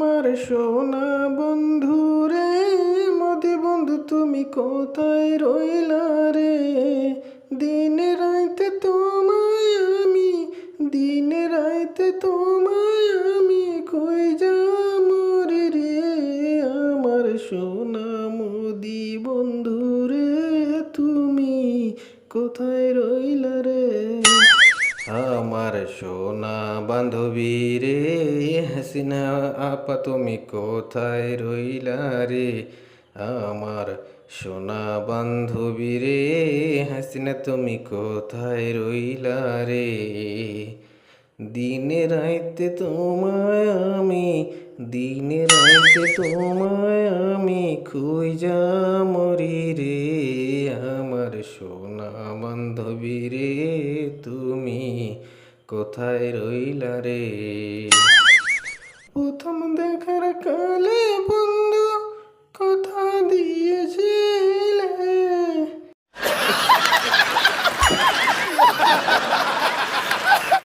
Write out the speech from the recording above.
আমার সোনা বন্ধু রে, মদি বন্ধু, তুমি কোথায় রইলা রে? দিনে রাইতে তোমায় আমি, দিন রাইতে তোমায় আমি কই যা মরি রে? আমার সোনা মোদি বন্ধু রে, তুমি কোথায় রইলা রে? আমার সোনা বান্ধবী রে হাসিনা আপা তুমি কোথায় রইলা রে আমার সোনা বান্ধবী রে হাসিনা তুমি কোথায় রইলা রে দিনে রাইতে তোমায় আমি দিনে রাইতে তোমায় আমি খুঁজা মরি রে সোনা বান্ধবী রে তুমি কোথায় রইলা রে? প্রথম দেখার কালে